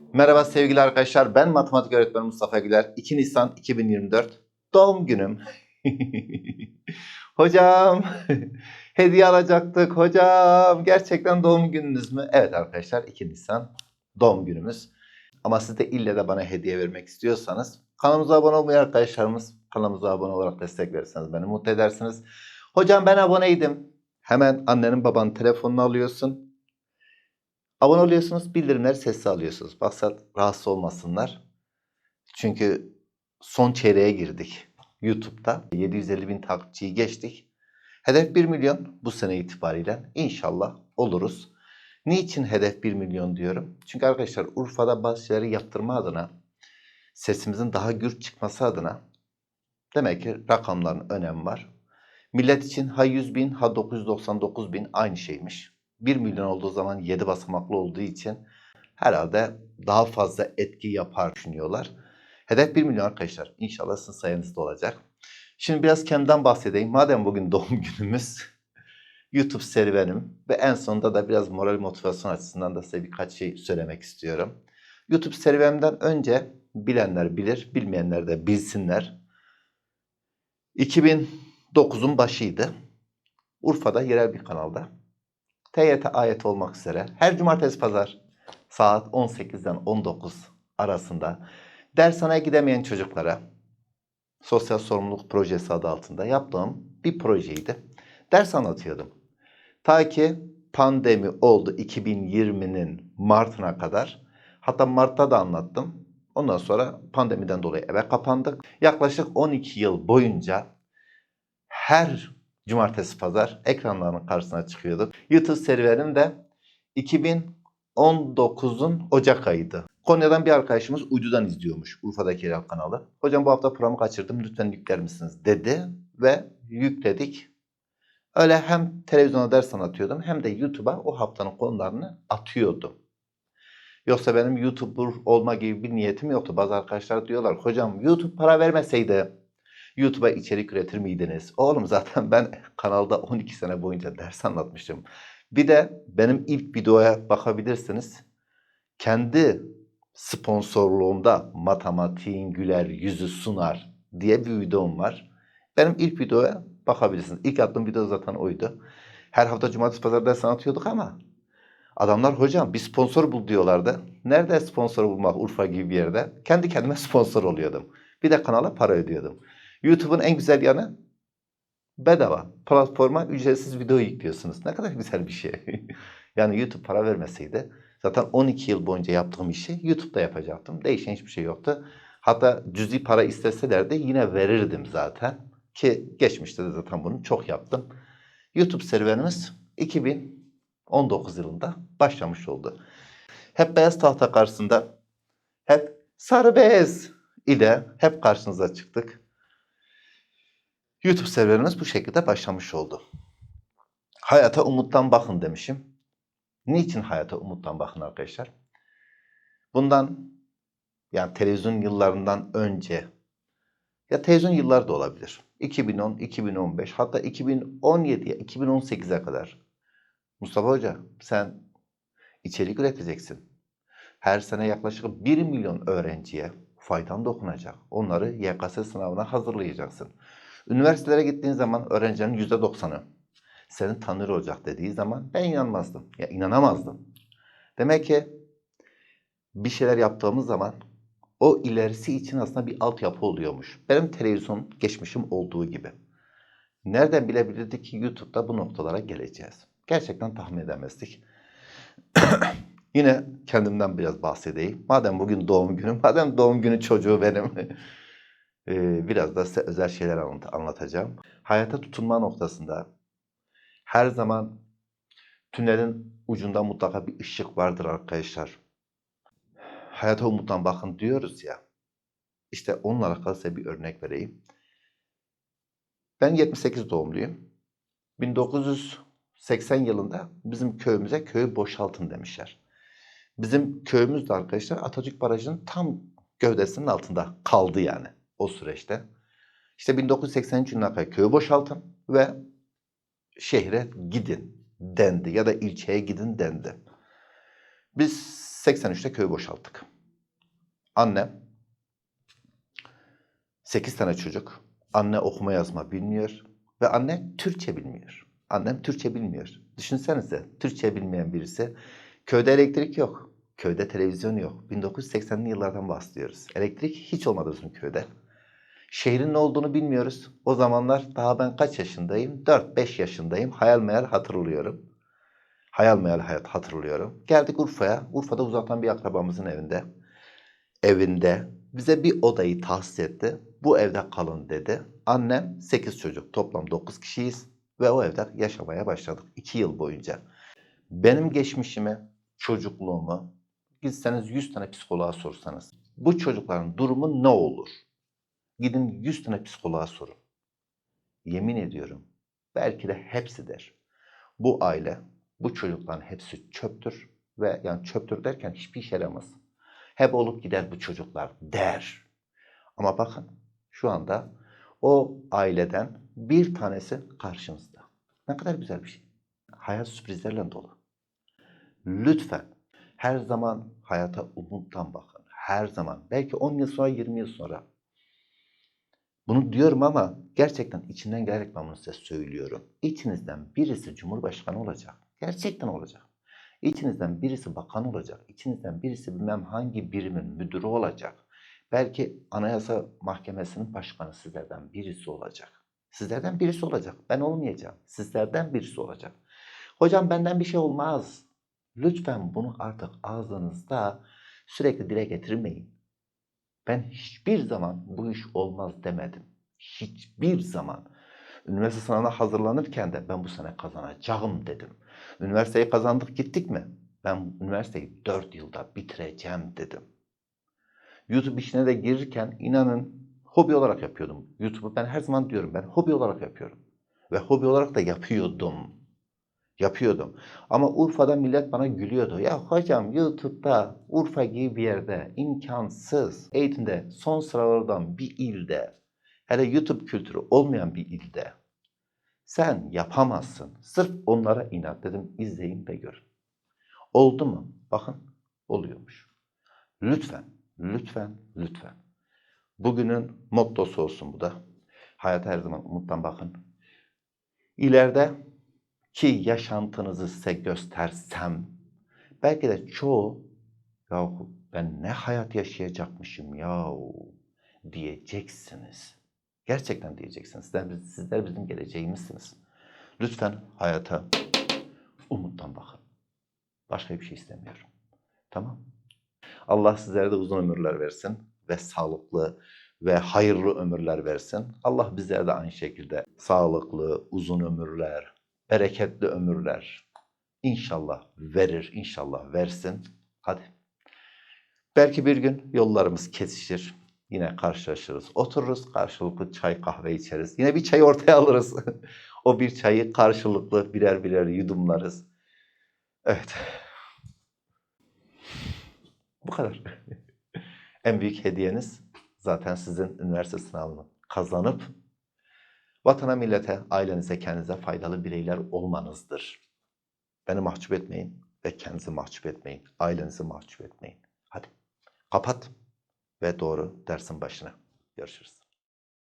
Merhaba sevgili arkadaşlar. Ben matematik öğretmeni Mustafa Güler. 2 Nisan 2024 doğum günüm. hocam hediye alacaktık hocam. Gerçekten doğum gününüz mü? Evet arkadaşlar 2 Nisan doğum günümüz. Ama siz de ille de bana hediye vermek istiyorsanız kanalımıza abone olmayı arkadaşlarımız kanalımıza abone olarak destek verirseniz beni mutlu edersiniz. Hocam ben aboneydim. Hemen annenin babanın telefonunu alıyorsun. Abone oluyorsunuz, bildirimleri sessiz alıyorsunuz. Maksat rahatsız olmasınlar. Çünkü son çeyreğe girdik YouTube'da. 750 bin takipçiyi geçtik. Hedef 1 milyon bu sene itibariyle. İnşallah oluruz. Niçin hedef 1 milyon diyorum? Çünkü arkadaşlar Urfa'da bazı şeyleri yaptırma adına, sesimizin daha gür çıkması adına demek ki rakamların önemi var. Millet için ha 100 bin ha 999 bin aynı şeymiş. 1 milyon olduğu zaman 7 basamaklı olduğu için herhalde daha fazla etki yapar düşünüyorlar. Hedef 1 milyon arkadaşlar. İnşallah sizin sayenizde olacak. Şimdi biraz kendimden bahsedeyim. Madem bugün doğum günümüz, YouTube serüvenim ve en sonunda da biraz moral motivasyon açısından da size birkaç şey söylemek istiyorum. YouTube serüvenimden önce bilenler bilir, bilmeyenler de bilsinler. 2009'un başıydı. Urfa'da yerel bir kanalda TYT ayet olmak üzere her cumartesi pazar saat 18'den 19 arasında dershaneye gidemeyen çocuklara sosyal sorumluluk projesi adı altında yaptığım bir projeydi. Ders anlatıyordum. Ta ki pandemi oldu 2020'nin Mart'ına kadar. Hatta Mart'ta da anlattım. Ondan sonra pandemiden dolayı eve kapandık. Yaklaşık 12 yıl boyunca her cumartesi pazar ekranlarının karşısına çıkıyorduk. YouTube serüvenim de 2019'un Ocak ayıydı. Konya'dan bir arkadaşımız uydudan izliyormuş Urfa'daki yerel kanalı. Hocam bu hafta programı kaçırdım lütfen yükler misiniz dedi ve yükledik. Öyle hem televizyona ders anlatıyordum hem de YouTube'a o haftanın konularını atıyordum. Yoksa benim YouTuber olma gibi bir niyetim yoktu. Bazı arkadaşlar diyorlar hocam YouTube para vermeseydi YouTube'a içerik üretir miydiniz? Oğlum zaten ben kanalda 12 sene boyunca ders anlatmıştım. Bir de benim ilk videoya bakabilirsiniz. Kendi sponsorluğumda matematiğin güler yüzü sunar diye bir videom var. Benim ilk videoya bakabilirsiniz. İlk attığım video zaten oydu. Her hafta cumartesi pazar ders anlatıyorduk ama adamlar hocam bir sponsor bul diyorlardı. Nerede sponsor bulmak Urfa gibi bir yerde? Kendi kendime sponsor oluyordum. Bir de kanala para ödüyordum. YouTube'un en güzel yanı bedava. Platforma ücretsiz video yüklüyorsunuz. Ne kadar güzel bir şey. yani YouTube para vermeseydi zaten 12 yıl boyunca yaptığım işi YouTube'da yapacaktım. Değişen hiçbir şey yoktu. Hatta cüzi para isteseler de yine verirdim zaten. Ki geçmişte de zaten bunu çok yaptım. YouTube serüvenimiz 2019 yılında başlamış oldu. Hep beyaz tahta karşısında hep sarı bez ile hep karşınıza çıktık. YouTube serüvenimiz bu şekilde başlamış oldu. Hayata umuttan bakın demişim. Niçin hayata umuttan bakın arkadaşlar? Bundan yani televizyon yıllarından önce ya televizyon yılları da olabilir. 2010, 2015 hatta 2017'ye, 2018'e kadar. Mustafa Hoca sen içerik üreteceksin. Her sene yaklaşık 1 milyon öğrenciye faydan dokunacak. Onları YKS sınavına hazırlayacaksın. Üniversitelere gittiğin zaman öğrencilerin %90'ı seni tanır olacak dediği zaman ben inanmazdım. Ya inanamazdım. Demek ki bir şeyler yaptığımız zaman o ilerisi için aslında bir altyapı oluyormuş. Benim televizyon geçmişim olduğu gibi. Nereden bilebilirdik ki YouTube'da bu noktalara geleceğiz? Gerçekten tahmin edemezdik. Yine kendimden biraz bahsedeyim. Madem bugün doğum günüm, madem doğum günü çocuğu benim. Ee, biraz da size özel şeyler anlat- anlatacağım. Hayata tutunma noktasında her zaman tünelin ucunda mutlaka bir ışık vardır arkadaşlar. Hayata umuttan bakın diyoruz ya. İşte onunla alakalı size bir örnek vereyim. Ben 78 doğumluyum. 1980 yılında bizim köyümüze köyü boşaltın demişler. Bizim köyümüz de arkadaşlar Atatürk Barajı'nın tam gövdesinin altında kaldı yani o süreçte. İşte 1983 yılına kadar köyü boşaltın ve şehre gidin dendi ya da ilçeye gidin dendi. Biz 83'te köyü boşalttık. Annem 8 tane çocuk. Anne okuma yazma bilmiyor ve anne Türkçe bilmiyor. Annem Türkçe bilmiyor. Düşünsenize Türkçe bilmeyen birisi köyde elektrik yok. Köyde televizyon yok. 1980'li yıllardan bahsediyoruz. Elektrik hiç olmadı bizim köyde. Şehrin ne olduğunu bilmiyoruz. O zamanlar daha ben kaç yaşındayım? 4-5 yaşındayım. Hayal meyal hatırlıyorum. Hayal meyal hayat hatırlıyorum. Geldik Urfa'ya. Urfa'da uzaktan bir akrabamızın evinde. Evinde bize bir odayı tahsis etti. Bu evde kalın dedi. Annem 8 çocuk. Toplam 9 kişiyiz. Ve o evde yaşamaya başladık 2 yıl boyunca. Benim geçmişimi, çocukluğumu gitseniz 100 tane psikoloğa sorsanız. Bu çocukların durumu ne olur? Gidin 100 tane psikoloğa sorun. Yemin ediyorum. Belki de hepsi der. Bu aile, bu çocukların hepsi çöptür. Ve yani çöptür derken hiçbir işe yaramaz. Hep olup gider bu çocuklar der. Ama bakın şu anda o aileden bir tanesi karşınızda. Ne kadar güzel bir şey. Hayat sürprizlerle dolu. Lütfen her zaman hayata umuttan bakın. Her zaman. Belki 10 yıl sonra 20 yıl sonra. Bunu diyorum ama gerçekten içinden gelerek ben bunu size söylüyorum. İçinizden birisi Cumhurbaşkanı olacak. Gerçekten olacak. İçinizden birisi bakan olacak. İçinizden birisi bilmem hangi birimin müdürü olacak. Belki Anayasa Mahkemesi'nin başkanı sizlerden birisi olacak. Sizlerden birisi olacak. Ben olmayacağım. Sizlerden birisi olacak. Hocam benden bir şey olmaz. Lütfen bunu artık ağzınızda sürekli dile getirmeyin. Ben hiçbir zaman bu iş olmaz demedim. Hiçbir zaman. Üniversite sınavına hazırlanırken de ben bu sene kazanacağım dedim. Üniversiteyi kazandık gittik mi? Ben üniversiteyi 4 yılda bitireceğim dedim. YouTube işine de girirken inanın hobi olarak yapıyordum. YouTube'u ben her zaman diyorum ben hobi olarak yapıyorum. Ve hobi olarak da yapıyordum. Yapıyordum. Ama Urfa'da millet bana gülüyordu. Ya hocam YouTube'da Urfa gibi bir yerde imkansız. Eğitimde son sıralardan bir ilde hele YouTube kültürü olmayan bir ilde sen yapamazsın. Sırf onlara inat dedim. izleyin ve görün. Oldu mu? Bakın oluyormuş. Lütfen, lütfen, lütfen. Bugünün mottosu olsun bu da. Hayata her zaman umuttan bakın. İleride ki yaşantınızı size göstersem belki de çoğu yahu ben ne hayat yaşayacakmışım yahu diyeceksiniz. Gerçekten diyeceksiniz. Sizler, sizler bizim geleceğimizsiniz. Lütfen hayata umuttan bakın. Başka bir şey istemiyorum. Tamam. Allah sizlere de uzun ömürler versin ve sağlıklı ve hayırlı ömürler versin. Allah bizlere de aynı şekilde sağlıklı, uzun ömürler, bereketli ömürler inşallah verir, inşallah versin. Hadi. Belki bir gün yollarımız kesişir. Yine karşılaşırız. Otururuz, karşılıklı çay kahve içeriz. Yine bir çay ortaya alırız. o bir çayı karşılıklı birer birer yudumlarız. Evet. Bu kadar. en büyük hediyeniz zaten sizin üniversite sınavını kazanıp vatana, millete, ailenize, kendinize faydalı bireyler olmanızdır. Beni mahcup etmeyin ve kendinizi mahcup etmeyin. Ailenizi mahcup etmeyin. Hadi kapat ve doğru dersin başına. Görüşürüz.